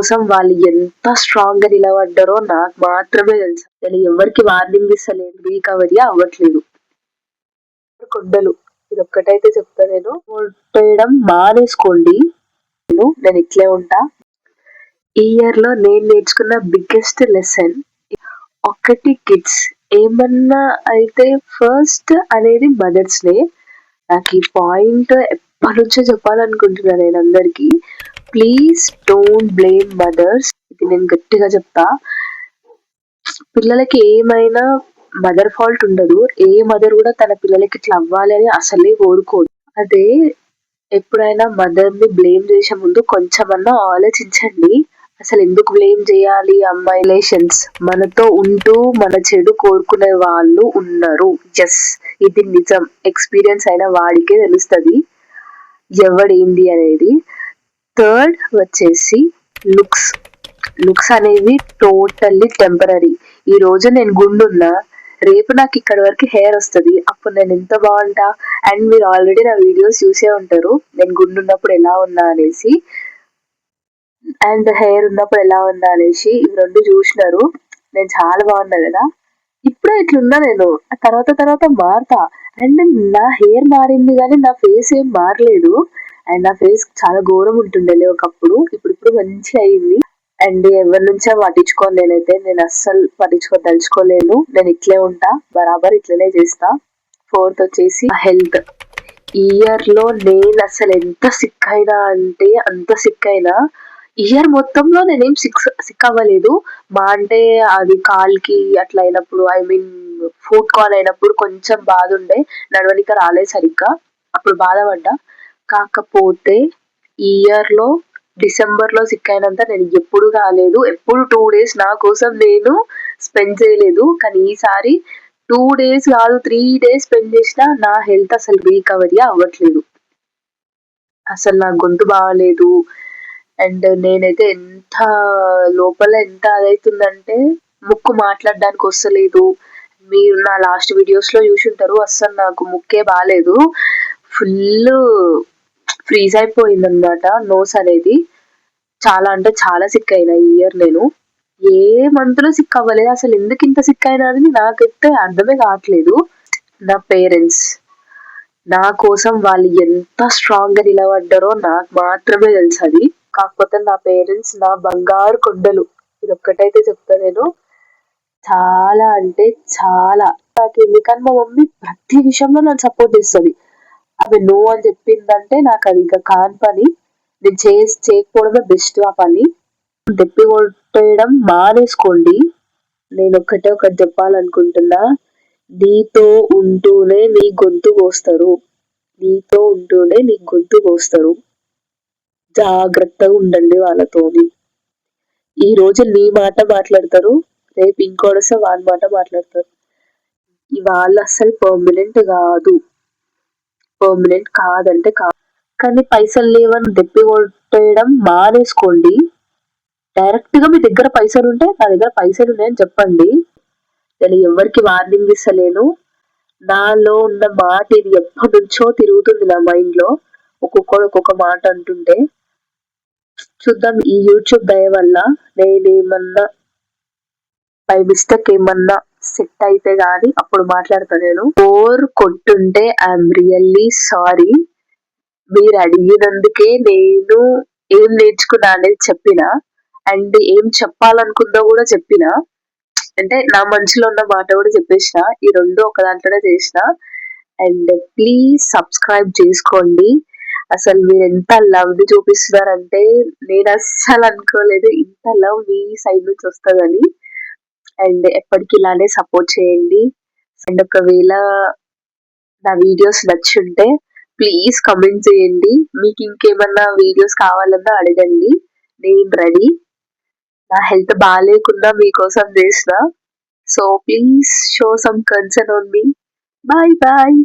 కోసం వాళ్ళు ఎంత స్ట్రాంగ్గా నిలబడ్డారో నాకు మాత్రమే తెలుసు. నేను ఎవరికి వార్నింగ్ ఇస్తలేదు రీకవరీ అవ్వట్లేదు. కొండలు ఇది ఒక్కటైతే చెప్తా నేను. కొట్టేయడం మానేసుకోండి. నేను నేను ఇట్లే ఉంటా. ఈ ఇయర్లో నేను నేర్చుకున్న బిగ్గెస్ట్ లెసన్ ఒకటి కిడ్స్ ఏమన్నా అయితే ఫస్ట్ అనేది మదర్స్ డే నాకు ఈ పాయింట్ ఎప్పటి నుంచే చెప్పాలనుకుంటున్నాను నేను అందరికి. ప్లీజ్ డోంట్ బ్లేమ్ మదర్స్ ఇది నేను గట్టిగా చెప్తా. పిల్లలకి ఏమైనా మదర్ ఫాల్ట్ ఉండదు. ఏ మదర్ కూడా తన పిల్లలకి ఇట్లా అవ్వాలి అని అసలే కోరుకోదు. అదే ఎప్పుడైనా మదర్ని బ్లేమ్ చేసే ముందు కొంచెమన్నా ఆలోచించండి. అసలు ఎందుకు బ్లేమ్ చేయాలి అమ్మాయి రిలేషన్స్ మనతో ఉంటూ మన చెడు కోరుకునే వాళ్ళు ఉన్నారు. ఎస్ ఇది నిజం. ఎక్స్పీరియన్స్ అయిన వాడికే తెలుస్తుంది. ఎవడేంది అనేది? థర్డ్ వచ్చేసి లుక్స్. లుక్స్ అనేవి టోటల్లీ టెంపరీ ఈ రోజు నేను గుండున్నా రేపు నాకు ఇక్కడ వరకు హెయిర్ వస్తుంది అప్పుడు నేను ఎంత బాగుంటా? అండ్ మీరు ఆల్రెడీ నా వీడియోస్ చూసే ఉంటారు నేను గుండున్నప్పుడు ఎలా ఉన్నా అనేసి. అండ్ హెయిర్ ఉన్నప్పుడు ఎలా ఉన్నా అనేసి ఇవి రెండు చూసినారు. నేను చాలా బాగున్నా కదా? ఇప్పుడు ఇట్లున్నా నేను. తర్వాత తర్వాత మారుతా. అండ్ నా హెయిర్ మారింది కానీ నా ఫేస్ ఏం మారలేదు. అండ్ నా ఫేస్ చాలా ఘోరం ఉంటుండేలే ఒకప్పుడు. ఇప్పుడు ఇప్పుడు మంచి అయింది. అండ్ ఎవరి నుంచో పట్టించుకోను నేనైతే నేను అస్సలు పట్టించుకోదలుచుకోలేను నేను ఇట్లే ఉంటా. బరాబర్ ఇట్లనే చేస్తా. ఫోర్త్ వచ్చేసి హెల్త్ ఇయర్లో నేను అసలు ఎంత సిక్ అయినా అంటే అంత సిక్ అయినా ఇయర్ మొత్తంలో నేనేం సిక్స్ సిక్ అవ్వలేదు మా అంటే అది కాల్కి అట్లా అయినప్పుడు ఐ మీన్ ఫుడ్ కాల్ అయినప్పుడు కొంచెం బాధ ఉండే నడవనిక రాలేదు సరిగ్గా. అప్పుడు బాధపడ్డా. కాకపోతే ఇయర్లో డిసెంబర్లో సిక్ అయినంత నేను ఎప్పుడు కాలేదు ఎప్పుడు టూ డేస్ నా కోసం నేను స్పెండ్ చేయలేదు. కానీ ఈసారి టూ డేస్ కాదు త్రీ డేస్ స్పెండ్ చేసినా నా హెల్త్ అసలు రీకవరీ అవ్వట్లేదు. అసలు నా గొంతు బాగాలేదు. అండ్ నేనైతే ఎంత లోపల ఎంత అదైతుందంటే ముక్కు మాట్లాడడానికి వస్తలేదు. మీరు నా లాస్ట్ వీడియోస్లో చూసి ఉంటారు అస్సలు నాకు ముక్కే బాగాలేదు ఫుల్ ఫ్రీజ్ అయిపోయింది అనమాట నోస్ అనేది. చాలా అంటే చాలా సిక్ అయినా ఈ ఇయర్ నేను. ఏ మంత్లో సిక్ అవ్వలేదు. అసలు ఎందుకు ఇంత సిక్ అయినా అని నాకైతే అర్థమే కావట్లేదు. నా పేరెంట్స్ నా కోసం వాళ్ళు ఎంత స్ట్రాంగ్గా నిలబడ్డారో నాకు మాత్రమే తెలుసు అది. కాకపోతే నా పేరెంట్స్ నా బంగారు కొండలు. ఇది ఒక్కటైతే చెప్తా నేను. చాలా అంటే చాలా. నాకు ఎందుకని మా మమ్మీ ప్రతి విషయంలో నన్ను సపోర్ట్ చేస్తుంది. అవి నో అని చెప్పిందంటే నాకు అది ఇంకా కాని పని. నేను చేసి చేయకపోవడమే బెస్ట్ ఆ పని. దెప్పి కొట్టేయడం మానేసుకోండి. నేను ఒక్కటే ఒకటి చెప్పాలనుకుంటున్నా. నీతో ఉంటూనే నీ గొంతు కోస్తారు. నీతో ఉంటూనే నీ గొంతు కోస్తారు. జాగ్రత్తగా ఉండండి వాళ్ళతోని. ఈ రోజు నీ మాట మాట్లాడతారు రేపు ఇంకోడసే వాళ్ళ మాట మాట్లాడతారు. వాళ్ళు అస్సలు పర్మనెంట్ కాదు. పర్మనెంట్ కాదంటే కాదు కానీ పైసలు లేవని దెప్పి కొట్టేయడం మానేసుకోండి. డైరెక్ట్గా మీ దగ్గర పైసలు ఉంటే నా దగ్గర పైసలు ఉన్నాయని చెప్పండి. నేను ఎవరికి వార్నింగ్ ఇస్తలేను. నాలో ఉన్న మాట ఇది ఎప్పటి నుంచో తిరుగుతుంది నా మైండ్లో. ఒక్కొక్కడు ఒక్కొక్క మాట అంటుంటే చూద్దాం. ఈ యూట్యూబ్ దయ వల్ల నేనేమన్నా బై మిస్టేక్ ఏమన్నా సెట్ అయితే గాని అప్పుడు మాట్లాడతా నేను. బోర్ కొట్టుంటే ఐఎమ్ రియల్లీ సారీ. మీరు అడిగినందుకే నేను ఏం నేర్చుకున్నా అనేది చెప్పిన. అండ్ ఏం చెప్పాలనుకుందో కూడా చెప్పిన. అంటే నా మనసులో ఉన్న మాట కూడా చెప్పేసిన. ఈ రెండు ఒక దాంట్లోనే చేసిన. అండ్ ప్లీజ్ సబ్స్క్రైబ్ చేసుకోండి. అసలు మీరు ఎంత లవ్ని చూపిస్తున్నారంటే నేను అస్సలు అనుకోలేదు. ఇంత లవ్ మీ సైడ్ నుంచి వస్తుందని. అండ్ ఎప్పటికి ఇలానే సపోర్ట్ చేయండి. అండ్ ఒకవేళ నా వీడియోస్ నచ్చుంటే ప్లీజ్ కమెంట్ చేయండి. మీకు ఇంకేమన్నా వీడియోస్ కావాలన్నా అడగండి. నేను రెడీ నా హెల్త్ బాగాలేకుండా మీకోసం చేసిన. So please show some concern on me bye bye